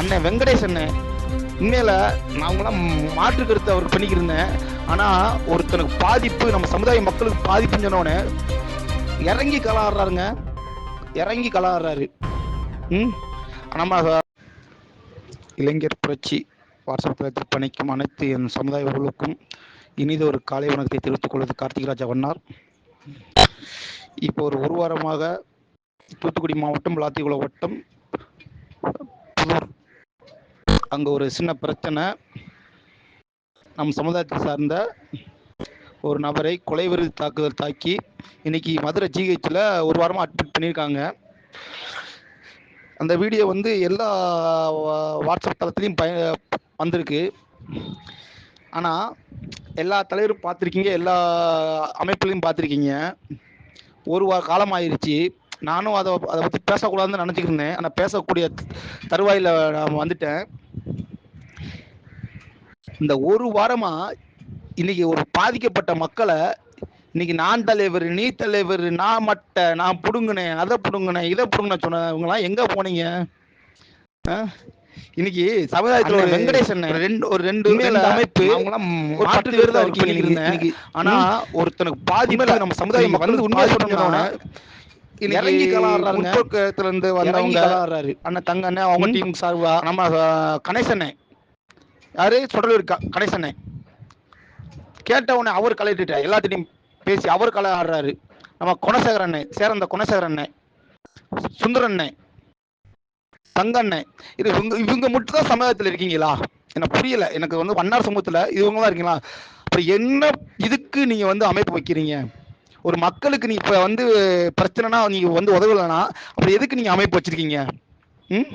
அண்ணன் வெங்கடேஷ் அண்ணன் உண்மையில நாங்களாம் மாற்று கருத்து அவருக்கு பண்ணிக்கிருந்தேன். ஆனா ஒருத்தனுக்கு பாதிப்பு நம்ம சமுதாய மக்களுக்கு பாதிப்புன்னு சொன்னோடனே இறங்கி கலாடுறாருங்க இறங்கி கலாடுறாரு ம்? நம்ம இளைஞர் புரட்சி வாட்ஸ்அப் தளத்தில் பணிக்கும் அனைத்து என் சமுதாய உறவுகளுக்கும் இனித ஒரு காலை வணக்கத்தை தெரிவித்துக் கொள்வது கார்த்திகராஜா வண்ணார். இப்போ ஒரு ஒரு வாரமாக தூத்துக்குடி மாவட்டம் விளாத்திக்குளம் வட்டம் அங்கே ஒரு சின்ன பிரச்சனை. நம் சமுதாயத்தை சார்ந்த ஒரு நபரை கொலைவெறி தாக்குதல் தாக்கி இன்னைக்கு மதுரை ஜிஹெச்சில் ஒரு வாரமாக அட்மிட் பண்ணியிருக்காங்க அந்த வீடியோ வந்து எல்லா வா- வாட்ஸ்அப் தளத்துலையும் பய வந்திருக்கு. ஆனால் எல்லா தலைவரும் பார்த்துருக்கீங்க எல்லா அமைப்புலையும் பார்த்துருக்கீங்க. ஒரு வார காலம் ஆயிடுச்சு நானும் அதை அதை பற்றி பேசக்கூடாதுன்னு நினச்சிக்கிட்டு இருந்தேன். ஆனால் பேசக்கூடிய தருவாயில் நான் வந்துட்டேன். இந்த ஒரு வாரமா இன்னைக்கு ஒரு பாதிக்கப்பட்ட மக்களை இன்னைக்கு நான் தலைவர் நீ தலைவர் நான் மட்டை நான் புடுங்கினேன் அதை புடுங்கினேன் இதை புடுங்கினேன் சொன்னவங்களாம் எங்க போனீங்க? இன்னைக்கு சமுதாயத்துல ஒரு வெங்கடேசன் ரெண்டு ஒரு ரெண்டு அமைப்பு ஒரு பத்து பேர் தான் இருக்கீங்க ஆனா ஒருத்தனுக்கு பாதிப்பு நம்ம சமுதாய மக்களுக்கு உண்மையா சொல்லணும்னா இறங்கி கலாடுறாங்க முற்போக்கத்துல இருந்து வந்தவங்க அண்ணன் தங்க அண்ணன் அவங்க டீம் சார்பா நம்ம கணேசண்ணே யாரு? சொடலூர் க- கணேசண்ணே கேட்ட உடனே அவர் கலையிட்டுட்டார் எல்லாத்திட்டையும் பேசி அவர் கலை ஆடுறாரு நம்ம குணசேகர் அண்ணே சேரந்த குணசேகர அண்ணே சுந்தர தங்க அண்ணன் இது இவங்க இவங்க மட்டும் தான் சமுதாயத்தில் இருக்கீங்களா? எனக்கு புரியல. எனக்கு வந்து வண்ணார் சமூகத்தில் இவங்க தான் இருக்கீங்களா? அப்புறம் என்ன இதுக்கு நீங்கள் வந்து அமைப்பு வைக்கிறீங்க? ஒரு மக்களுக்கு நீ இப்போ வந்து பிரச்சனைனா நீங்கள் வந்து உதவலைன்னா அப்புறம் எதுக்கு நீங்கள் அமைப்பு வச்சுருக்கீங்க? ம்?